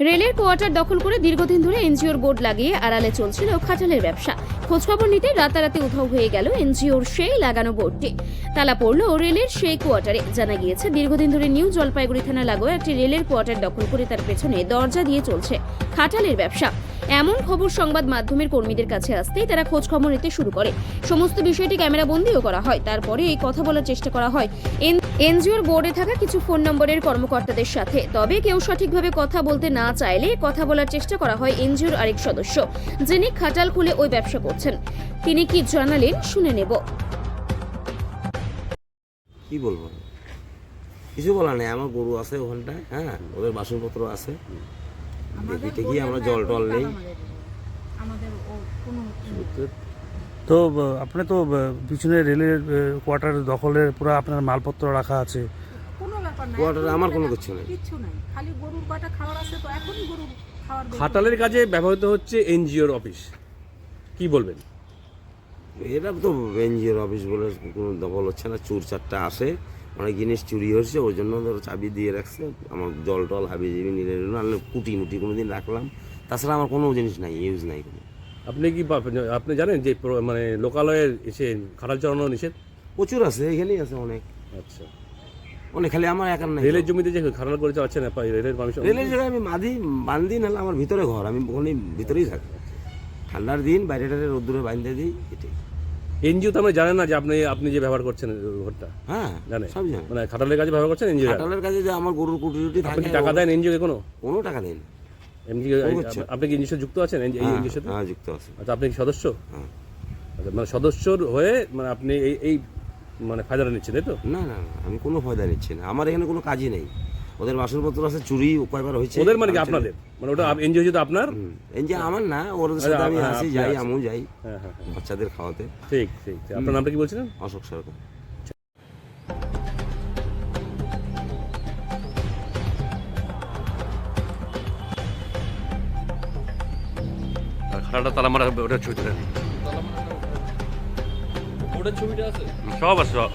রেলের কোয়ার্টার দখল করে দীর্ঘদিন ধরে এনজিওর বোর্ড লাগিয়ে আড়ালে চলছিল খাটালের ব্যবসা। খোঁজখবর নিতে রাতারাতি উধাও হয়ে গেল এনজিওর সেই লাগানো বোর্ডটি তালা পড়ল রেলের সেই কোয়ার্টারে। জানা গিয়েছে, দীর্ঘদিন ধরে নিউ জলপাইগুড়ি থানা লাগোয়া একটি রেলের কোয়ার্টার দখল করে তার পেছনে দরজা দিয়ে চলছে খাটালের ব্যবসা। এমন খবর সংবাদ মাধ্যমের কর্মীদের কাছে আসতেই তারা খোঁজ খবর নিতে শুরু করে। সমস্ত বিষয়টি ক্যামেরা বন্দিও করা হয়। তারপরে এই কথা বলার চেষ্টা করা হয়। এনজিওর বোর্ডে থাকা কিছু ফোন নম্বরের কর্মকর্তাদের সাথে। তবে কেউ সঠিকভাবে কথা বলতে না চাইলে কথা বলার চেষ্টা করা হয় এনজিওর আরেক সদস্য, যিনি খাটাল খুলে ওই ব্যবসা করছেন। তিনি কি জানালেন শুনে নেব। কি বলব? কিছু বলার নেই। আমার গরু আছে ওখানটায় হ্যাঁ? ওদের বাসনপত্র আছে। দেখি দেখি আমরা জল টল নেই। আমাদের ও কোনো তো আপনি তো পিছনে রেলের কোয়ার্টার দখলের পুরো আপনার মালপত্র রাখা আছে। কোনো ব্যাপার নাই কোয়ার্টারে আমার কোনো কিছু নেই। খালি গরুর কটা খাবার আছে তো এখনই গরুর খাটালের কাজে ব্যবহৃত হচ্ছে এনজিওর অফিস। কি বলবেন? এটা তো এনজিওর অফিস বলে কোনো দখল হচ্ছে না চুর চারটা আসে অনেক জিনিস চুরি হয়েছে ওই জন্য ধরো চাবি দিয়ে রাখছে। আমার জল টল হাবি জিবি নিলে নাহলে কুটি মুটি কোনো দিন রাখলাম। তাছাড়া আমার কোনো জিনিস নাই ইউজ নাই কোনো। আপনি কি আপনি জানেন যে মানে লোকালয়ের এসে খাটাল চালানো নিষেধ? প্রচুর আছে এখানেই আছে অনেক। আচ্ছা। অনেক খালি আমার একার নাই। রেলের জমিতে যে খাটাল করে চালাচ্ছেন আপনি, রেলের পারমিশন রেলের জায়গায় আমি বাঁধি বান্ধি নাহলে আমার ভিতরে ঘর আমি ওখানে ভিতরেই থাকি। ঠান্ডার দিন বাইরে টাইরে রোদ্দুরে বাঁধতে দিই এটাই। এনজিও তো আমরা জানেন না যে আপনি আপনি যে ব্যবহার করছেন ঘরটা। হ্যাঁ জানে সব জানি মানে খাটালের কাজে ব্যবহার করছেন এনজিও কাটালের কাছে যে আমার গরুর কুটি টুটি থাকে টাকা দেন এনজিওকে কোনো? কোনো টাকা দেয় না। এনজিও ও হচ্ছে। আপনি কি এনজিও যুক্ত আছেন এই হ্যাঁ, এনজিওর সাথে? হ্যাঁ যুক্ত আছে। আচ্ছা আপনি কি সদস্য? হ্যাঁ। আচ্ছা মানে সদস্যর হয়ে মানে আপনি এই এই মানে ফায়দাটা নিচ্ছেন তাই তো? না না না আমি কোনো ফায়দা নিচ্ছি না। আমার এখানে কোনো কাজই নেই। ওদের বাসনপত্র আছে চুরি কয়বার হয়েছে ওদের মানে কি আপনাদের? মানে ওটা এনজিও যেহেতু আপনার? যে আমার না ওদের সাথে আমি আসি যাই। আমিও যাই হ্যাঁ হ্যাঁ হ্যাঁ। বাচ্চাদের খাওয়াতে। ঠিক ঠিক। আপনার নামটা কি বলছিলেন? অশোক সরকার। আর খাটাটা তালা মারা ওটা ছবি তুলে ওটার ছবিটা আছে? সব আছে সব।